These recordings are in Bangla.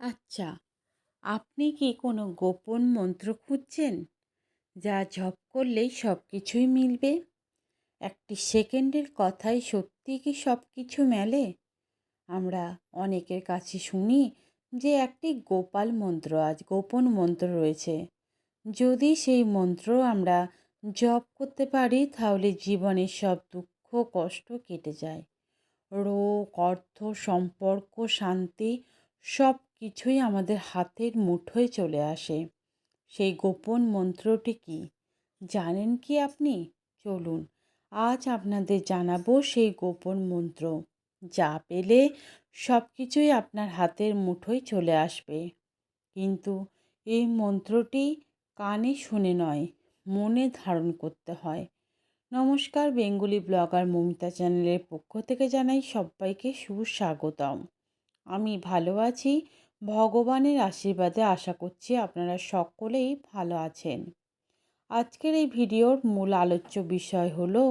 আচ্ছা আপনি কি কোনো গোপন মন্ত্র খুঁজছেন? যা জপ করলেই সব কিছুই মিলবে? একটি সেকেন্ডের কথায় সত্যি কি সব কিছু মেলে? আমরা অনেকের কাছে শুনি যে একটি গোপাল মন্ত্র আজ গোপন মন্ত্র রয়েছে। যদি সেই মন্ত্র আমরা জপ করতে পারি, তাহলে জীবনের সব দুঃখ, কষ্ট কেটে যায়। রোগ, অর্থ, সম্পর্ক, শান্তি সব কিছুই আমাদের হাতের মুঠোয় চলে আসে। সেই গোপন মন্ত্রটি কি? জানেন কি আপনি? চলুন, আজ আপনাদের জানাব সেই গোপন মন্ত্র। যা পেলে সব কিছুই আপনার হাতের মুঠোয় চলে আসবে। কিন্তু এই মন্ত্রটি কানে শুনে নয়, মনে ধারণ করতে হয়। নমস্কার বেঙ্গলি ব্লগার মমিতা চ্যানেলের পক্ষ থেকে জানাই সবাইকে সুস্বাগতম। আমি ভালো আছি ভগবানের আশীর্বাদে আশা করছি আপনারা সকলেই ভালো আছেন। আজকের এই ভিডিওর মূল আলোচ্য বিষয় হলো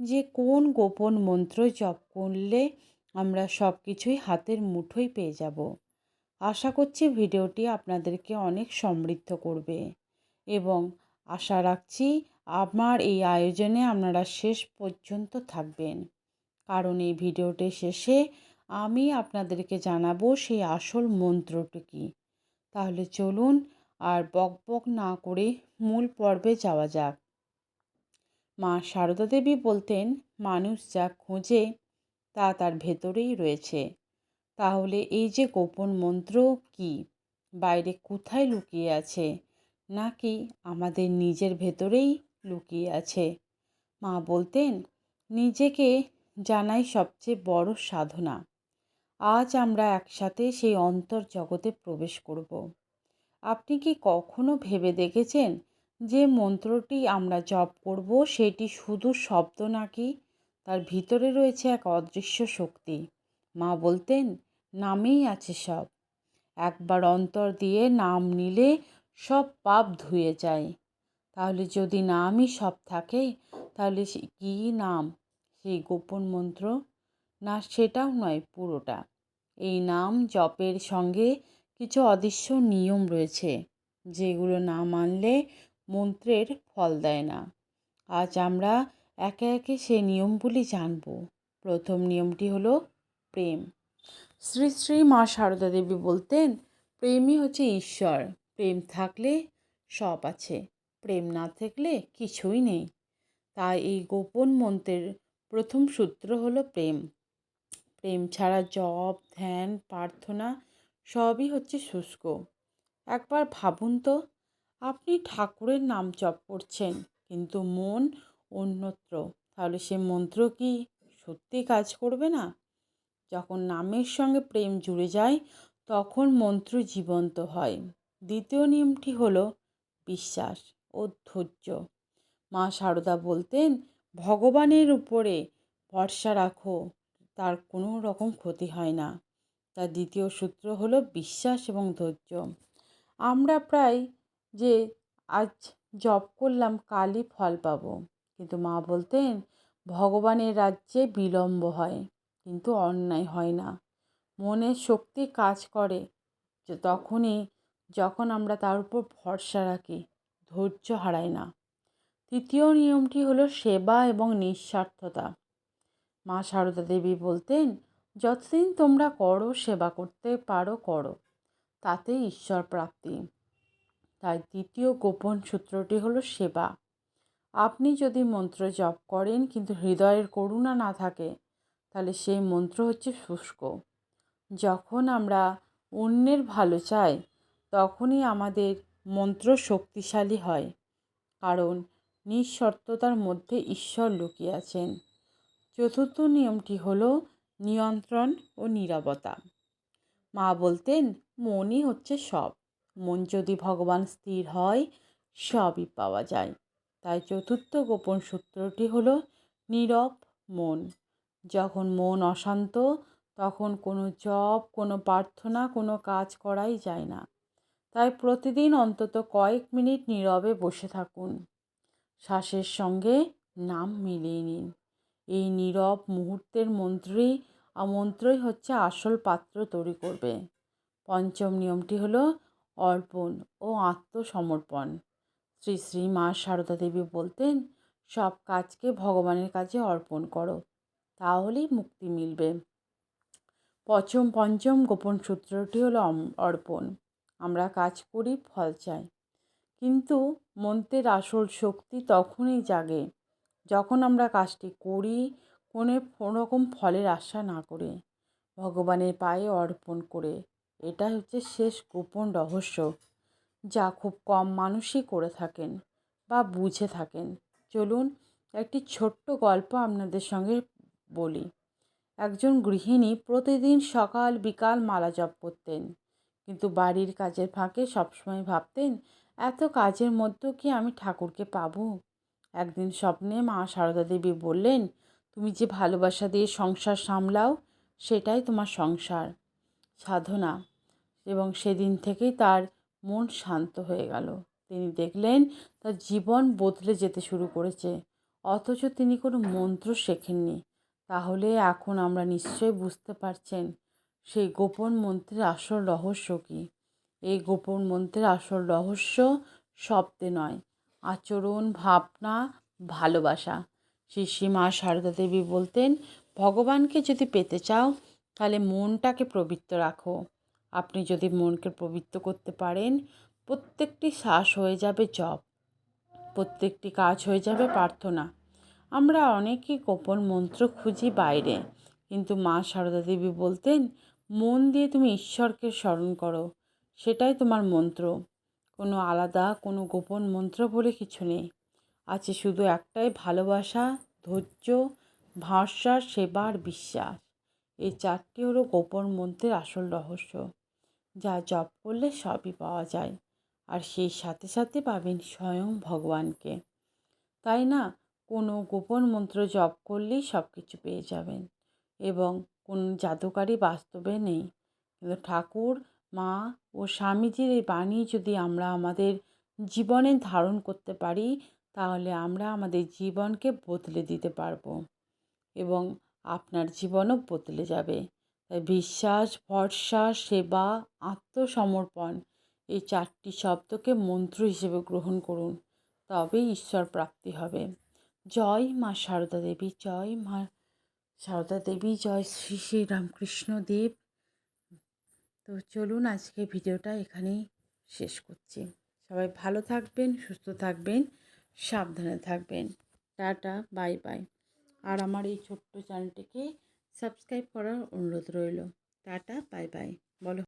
যে কোন গোপন মন্ত্র জপ করলে আমরা সব কিছুই হাতের মুঠোয় পেয়ে যাব। আশা করছি ভিডিওটি আপনাদেরকে অনেক সমৃদ্ধ করবে এবং আশা রাখছি আমার এই আয়োজনে আপনারা শেষ পর্যন্ত থাকবেন। কারণ এই ভিডিওটির শেষে আমি আপনাদেরকে জানাব সেই আসল মন্ত্রটি কী। তাহলে চলুন আর বক বক না করে মূল পর্বে যাওয়া যাক। মা সারদা দেবী বলতেন, মানুষ যা খোঁজে, তা তার ভেতরেই রয়েছে। তাহলে এই যে গোপন মন্ত্র কি? বাইরে কোথায় লুকিয়ে আছে? নাকি আমাদের নিজের ভেতরেই লুকিয়ে আছে? মা বলতেন, নিজেকে জানাই সবচেয়ে বড় সাধনা। আজ আমরা একসাথে সেই অন্তর জগতে প্রবেশ করব। আপনি কি কখনো ভেবে দেখেছেন যে মন্ত্রটি আমরা জপ করব, সেটি শুধু শব্দ নাকি তার ভিতরে রয়েছে এক অদৃশ্য শক্তি? মা বলতেন, নামেই আছে সব। একবার অন্তর দিয়ে নাম নিলে সব পাপ ধুয়ে যায়। তাহলে যদি নামই সব থাকে, তাহলে কী নাম? সেই গোপন মন্ত্র না, সেটাও নয় পুরোটা। এই নাম জপের সঙ্গে কিছু অদৃশ্য নিয়ম রয়েছে, যেগুলো না মানলে মন্ত্রের ফল দেয় না। আজ আমরা একে একে সেই নিয়মগুলি জানব। প্রথম নিয়মটি হলো প্রেম। শ্রী শ্রী মা সারদা দেবী বলতেন, প্রেমই হচ্ছে ঈশ্বর। প্রেম থাকলে সব আছে, প্রেম না থাকলে কিছুই নেই। তাই এই গোপন মন্ত্রের প্রথম সূত্র হলো প্রেম। প্রেম ছাড়া জপ ধ্যান, প্রার্থনা সবই হচ্ছে শুষ্ক। একবার ভাবুন তো, আপনি ঠাকুরের নাম জপ করছেন, কিন্তু মন অন্যত্র। তাহলে সে মন্ত্র কি সত্যি কাজ করবে না? যখন নামের সঙ্গে প্রেম জুড়ে যায়, তখন মন্ত্র জীবন্ত হয়। দ্বিতীয় নিয়মটি হলো বিশ্বাস ও ধৈর্য। মা সারদা বলতেন, ভগবানের উপরে ভরসা রাখো তার কোনো রকম ক্ষতি হয় না। তার দ্বিতীয় সূত্র হলো বিশ্বাস এবং ধৈর্য। আমরা প্রায় যে আজ জব করলাম কালই ফল পাব। কিন্তু মা বলতেন, ভগবানের রাজ্যে বিলম্ব হয়, কিন্তু অন্যায় হয় না। মনের শক্তি কাজ করে। যে তখনই যখন আমরা তার উপর ভরসা রাখি, ধৈর্য হারাই না। তৃতীয় নিয়মটি হলো সেবা এবং নিঃস্বার্থতা। মা সারদা দেবী বলতেন, যতদিন তোমরা করো, সেবা করতে পারো, করো। তাতে ঈশ্বর প্রাপ্তি। তাই দ্বিতীয় গোপন সূত্রটি হলো সেবা। আপনি যদি মন্ত্র জপ করেন, কিন্তু হৃদয়ের করুণা না থাকে, তাহলে সেই মন্ত্র হচ্ছে শুষ্ক। যখন আমরা অন্যের ভালো চাই, তখনই আমাদের মন্ত্র শক্তিশালী হয়, কারণ নিঃশর্ততার মধ্যে ঈশ্বর লুকিয়ে আছেন। চতুর্থ নিয়মটি হলো নিয়ন্ত্রণ ও নীরবতা। মা বলতেন, মনই হচ্ছে সব। মন যদি ভগবান স্থির হয়, সবই পাওয়া যায়। তাই চতুর্থ গোপন সূত্রটি হলো নীরব মন। যখন মন অশান্ত, তখন কোনো জব কোনো প্রার্থনা, কোনো কাজ করাই যায় না। তাই প্রতিদিন অন্তত কয়েক মিনিট নীরবে বসে থাকুন। শ্বাসের সঙ্গে নাম মিলিয়ে নিন। এই নীরব মুহূর্তের মন্ত্রই মন্ত্রই হচ্ছে আসল পাত্র তৈরি করবে। পঞ্চম নিয়মটি হলো অর্পণ ও আত্মসমর্পণ। শ্রী শ্রী মা সারদা দেবী বলতেন, সব কাজকে ভগবানের কাছে অর্পণ করো, তাহলেই মুক্তি মিলবে। পঞ্চম পঞ্চম গোপন সূত্রটি হলো অর্পণ। আমরা কাজ করি, ফল চাই। কিন্তু মন্ত্রের আসল শক্তি তখনই জাগে যখন আমরা কাজটি করি, কোনো রকম ফলের আশা না করে, ভগবানের পায়ে অর্পণ করে এটা হচ্ছে শেষ গোপন রহস্য, যা খুব কম মানুষই করে থাকেন বা বুঝে থাকেন। চলুন একটি ছোট্ট গল্প আপনাদের সঙ্গে বলি। একজন গৃহিণী প্রতিদিন সকাল বিকাল মালা জপ করতেন, কিন্তু বাড়ির কাজের ফাঁকে সবসময় ভাবতেন, এত কাজের মধ্যেও কি আমি ঠাকুরকে পাবো? একদিন স্বপ্নে মা সারদা দেবী বললেন, তুমি যে ভালোবাসা দিয়ে সংসার সামলাও, সেটাই তোমার সংসার। সাধনা। এবং সেদিন থেকেই তার মন শান্ত হয়ে গেল। তিনি দেখলেন, তার জীবন বদলে যেতে শুরু করেছে। অথচ তিনি কোনো মন্ত্র শেখেননি। তাহলে এখন আমরা নিশ্চয়ই বুঝতে পারছেন, সেই গোপন মন্ত্রের আসল রহস্য কী? এই গোপন মন্ত্রের আসল রহস্য শব্দে নয় আচরণ, ভাবনা, ভালোবাসা। শ্রী মা সারদা দেবী বলতেন, ভগবানকে যদি পেতে চাও, তাহলে মনটাকে পবিত্র রাখো। আপনি যদি মনকে পবিত্র করতে পারেন, প্রত্যেকটি শ্বাস হয়ে যাবে জপ, প্রত্যেকটি কাজ হয়ে যাবে প্রার্থনা। আমরা অনেকই গোপন মন্ত্র খুঁজি বাইরে, কিন্তু মা সারদা দেবী বলতেন, মন দিয়ে তুমি ঈশ্বরকে স্মরণ করো, সেটাই তোমার মন্ত্র। কোনো আলাদা, কোনো গোপন মন্ত্র বলে কিছু নেই। আছে শুধু একটাই ভালোবাসা, ধৈর্য ভাষা সেবার বিশ্বাস। এই চারটি হলো গোপন মন্ত্রের আসল রহস্য, যা জপ করলে সবই পাওয়া যায়, আর সেই সাথে সাথে পাবেন স্বয়ং ভগবানকে। তাই না? কোনো গোপন মন্ত্র জপ করলেই সব কিছু পেয়ে যাবেন, এবং কোন জাদুকারী বাস্তবে নেই। কিন্তু ঠাকুর, মা স্বামীজির এই বাণী যদি আমরা আমাদের জীবনে ধারণ করতে পারি, তাহলে আমরা আমাদের জীবনকে বদলে দিতে পারব এবং আপনার জীবনও বদলে যাবে। তাই বিশ্বাস, ভরসা, সেবা, আত্মসমর্পণ এই চারটি শব্দকে মন্ত্র হিসেবে গ্রহণ করুন, তবেই ঈশ্বর প্রাপ্তি হবে। জয় মা সারদা দেবী, জয় মা সারদা দেবী, জয় শ্রী শ্রী রামকৃষ্ণ দেব তো চলুন আজকে ভিডিওটা এখানেই শেষ করছি। সবাই ভালো থাকবেন, সুস্থ থাকবেন, সাবধানে থাকবেন। Tata, bye by. আর আমার এই ছোট্ট চ্যানেলটিকে সাবস্ক্রাইব করার অনুরোধ রইল। Tata, bye bye. বলো।